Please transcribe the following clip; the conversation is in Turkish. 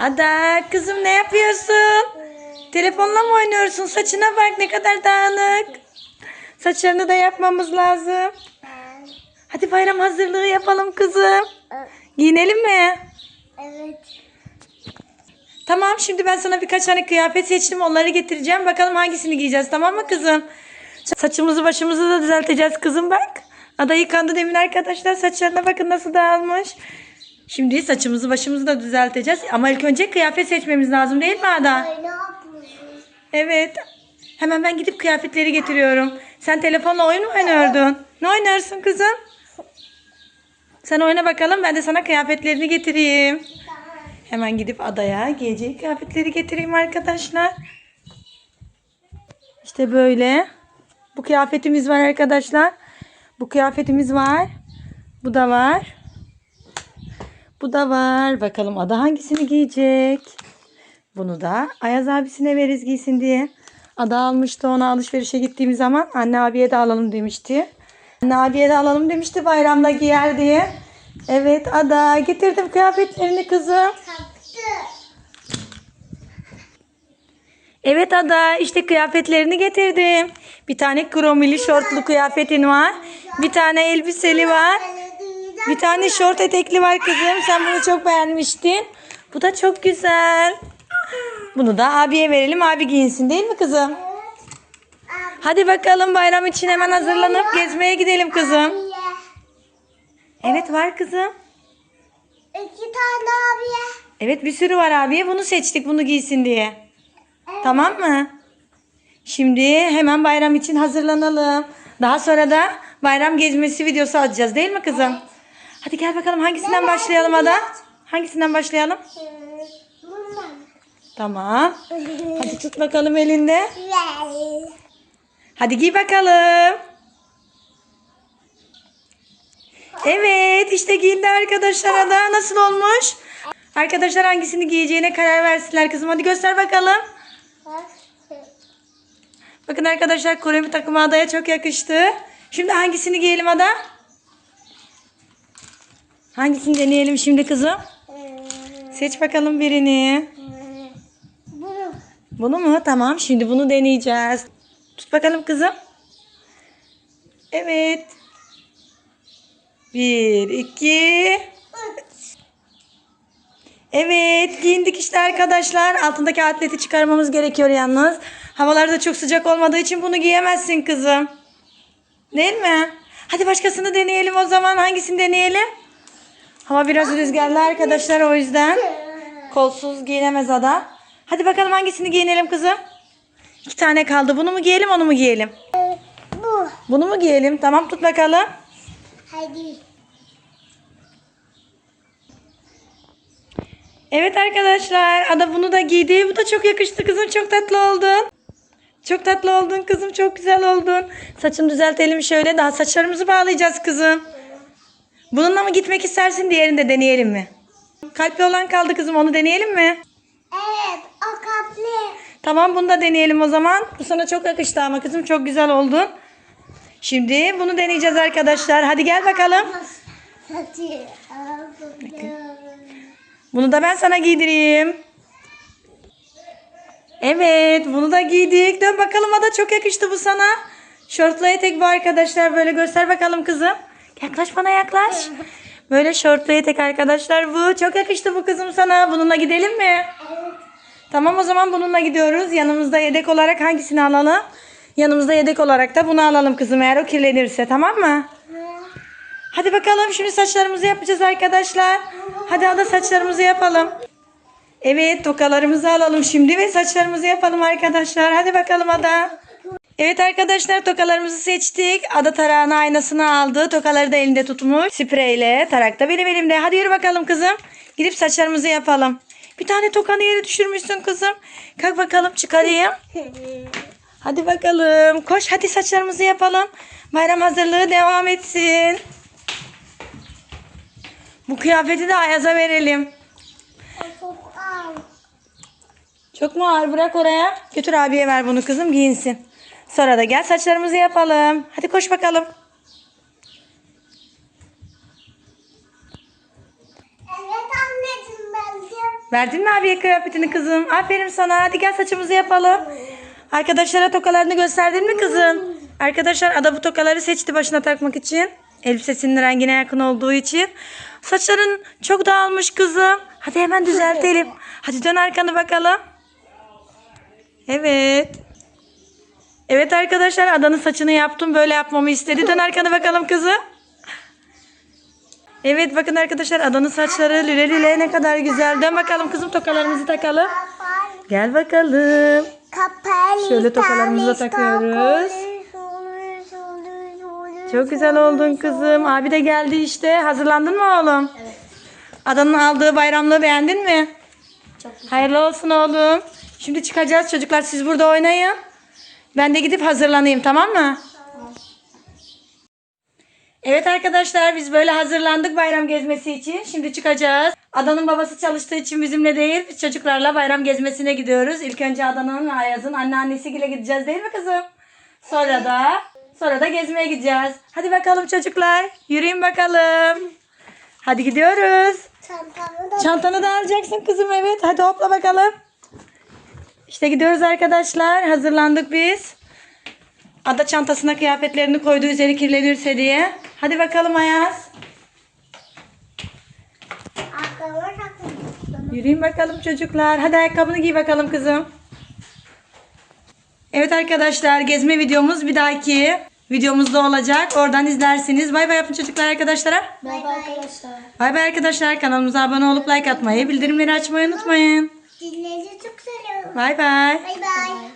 Ada kızım ne yapıyorsun? Telefonla mı oynuyorsun? Saçına bak ne kadar dağınık. Saçlarını da yapmamız lazım. Hadi bayram hazırlığı yapalım kızım. Giyinelim mi? Evet. Tamam şimdi ben sana birkaç tane kıyafet seçtim. Onları getireceğim. Bakalım hangisini giyeceğiz tamam mı kızım? Saçımızı başımızı da düzelteceğiz kızım bak. Ada yıkandı demin arkadaşlar. Saçlarına bakın nasıl dağılmış. Şimdi saçımızı başımızı da düzelteceğiz. Ama ilk önce kıyafet seçmemiz lazım değil mi Ada? Evet. Hemen ben gidip kıyafetleri getiriyorum. Sen telefonla oyun mu oynuyordun? Ne oynuyorsun kızım? Sen oyna bakalım ben de sana kıyafetlerini getireyim. Hemen gidip adaya giyeceği kıyafetleri getireyim arkadaşlar. İşte böyle. Bu kıyafetimiz var arkadaşlar. Bu kıyafetimiz var. Bu da var. Bu da var. Bakalım ada hangisini giyecek? Bunu da Ayaz abisine veririz giysin diye. Ada almıştı ona alışverişe gittiğimiz zaman anne abiye de alalım demişti. Anne abiye de alalım demişti bayramda giyer diye. Evet Ada getirdim kıyafetlerini kızım. Evet Ada işte kıyafetlerini getirdim. Bir tane kromili şortlu kıyafetin var. Bir tane elbiseli var. Bir tane şort etekli var kızım. Sen bunu çok beğenmiştin. Bu da çok güzel. Bunu da abiye verelim. Abi giyinsin değil mi kızım? Hadi bakalım bayram için hemen hazırlanıp gezmeye gidelim kızım. Evet var kızım. İki tane abiye. Evet bir sürü var abiye. Bunu seçtik bunu giysin diye. Tamam mı? Şimdi hemen bayram için hazırlanalım. Daha sonra da bayram gezmesi videosu atacağız değil mi kızım? Hadi gel bakalım hangisinden başlayalım Ada? Hangisinden başlayalım? Bundan. Tamam. Hadi tut bakalım elinde. Hadi giy bakalım. Evet işte giyindi arkadaşlar Ada. Nasıl olmuş? Arkadaşlar hangisini giyeceğine karar versinler kızım. Hadi göster bakalım. Bakın arkadaşlar Koremi takımı Ada'ya çok yakıştı. Şimdi hangisini giyelim Ada? Hangisini deneyelim şimdi kızım? Ee, Seç bakalım birini. Bunu. Bunu mu? Tamam şimdi bunu deneyeceğiz. Tut bakalım kızım. Evet. Bir, iki. Evet giyindik işte arkadaşlar. Altındaki atleti çıkarmamız gerekiyor yalnız. Havalar da çok sıcak olmadığı için bunu giyemezsin kızım. Değil mi? Hadi başkasını deneyelim o zaman. Hangisini deneyelim? Hava biraz rüzgarlı arkadaşlar o yüzden. Kolsuz giyinemez ada. Hadi bakalım hangisini giyinelim kızım? İki tane kaldı. Bunu mu giyelim onu mu giyelim? Bu. Bunu mu giyelim? Tamam tut bakalım. Hadi. Evet arkadaşlar. Ada bunu da giydi. Bu da çok yakıştı kızım. Çok tatlı oldun. Çok tatlı oldun kızım. Çok güzel oldun. Saçını düzeltelim şöyle. Daha saçlarımızı bağlayacağız kızım. Bununla mı gitmek istersin? Diğerini de deneyelim mi? Kalpli olan kaldı kızım. Onu deneyelim mi? Evet o kaplı. Tamam bunu da deneyelim o zaman. Bu sana çok yakıştı ama kızım çok güzel oldun. Şimdi bunu deneyeceğiz arkadaşlar. Hadi gel bakalım. Bunu da ben sana giydireyim. Evet bunu da giydik. Dön bakalım Ada çok yakıştı bu sana. Şortlu etek bu arkadaşlar. Böyle göster bakalım kızım. Yaklaş bana yaklaş. Böyle şortlu etek arkadaşlar bu. Çok yakıştı bu kızım sana. Bununla gidelim mi? Tamam o zaman bununla gidiyoruz. Yanımızda yedek olarak hangisini alalım? Yanımızda yedek olarak da bunu alalım kızım eğer o kirlenirse tamam mı? Hadi bakalım şimdi saçlarımızı yapacağız arkadaşlar. Hadi Ada saçlarımızı yapalım. Evet tokalarımızı alalım şimdi ve saçlarımızı yapalım arkadaşlar. Hadi bakalım Ada. Evet arkadaşlar tokalarımızı seçtik. Ada tarağını aynasını aldı. Tokaları da elinde tutmuş. Spreyle. Tarak da benim elimde. Hadi yürü bakalım kızım. Gidip saçlarımızı yapalım. Bir tane tokanı yere düşürmüşsün kızım. Kalk bakalım çıkarayım. Hadi bakalım. Koş hadi saçlarımızı yapalım. Bayram hazırlığı devam etsin. Bu kıyafeti de Ayaz'a verelim. Çok mu ağır bırak oraya. Götür abiye ver bunu kızım giyinsin. Sonra da gel saçlarımızı yapalım. Hadi koş bakalım. Evet anneciğim ben de Verdin mi abiye kıyafetini kızım? Aferin sana. Hadi gel saçımızı yapalım. Arkadaşlara tokalarını gösterdin mi kızım? Arkadaşlar Ada bu tokaları seçti başına takmak için. Elbisesinin rengine yakın olduğu için. Saçların çok dağılmış kızım. Hadi hemen düzeltelim. Hadi dön arkanı bakalım. Evet. Evet arkadaşlar Adanın saçını yaptım. Böyle yapmamı istedi. Dön arkanı bakalım kızım. Evet bakın arkadaşlar Adanın saçları lüle lüle ne kadar güzel. Dön bakalım kızım tokalarımızı takalım. Gel bakalım. Şöyle tokalarımızı da takıyoruz. Çok güzel oldun kızım. Abi de geldi işte. Hazırlandın mı oğlum? Evet. Adanın aldığı bayramlığı beğendin mi? Çok güzel. Hayırlı olsun oğlum. Şimdi çıkacağız çocuklar siz burada oynayın. Ben de gidip hazırlanayım tamam mı? Evet arkadaşlar biz böyle hazırlandık bayram gezmesi için. Şimdi çıkacağız. Adanın babası çalıştığı için bizimle değil biz çocuklarla bayram gezmesine gidiyoruz. İlk önce Adanın ve Ayaz'ın anneannesiyle gideceğiz değil mi kızım? Sonra da sonra da gezmeye gideceğiz. Hadi bakalım çocuklar yürüyün bakalım. Hadi gidiyoruz. Çantamı da Çantanı da alacaksın kızım evet. Hadi hopla bakalım. İşte gidiyoruz arkadaşlar. Hazırlandık biz. Ada çantasına kıyafetlerini koydu üzeri kirlenirse diye. Hadi bakalım Ayaz. Yürüyün bakalım çocuklar. Hadi ayakkabını giy bakalım kızım. Evet arkadaşlar gezme videomuz bir dahaki videomuzda olacak. Oradan izlersiniz. Bay bay yapın çocuklar arkadaşlara. Bay bay arkadaşlar. Bay bay arkadaşlar. Kanalımıza abone olup like atmayı, bildirimleri açmayı unutmayın. Dinlediğiniz çok seviyorum. Bay bay. Bay bay.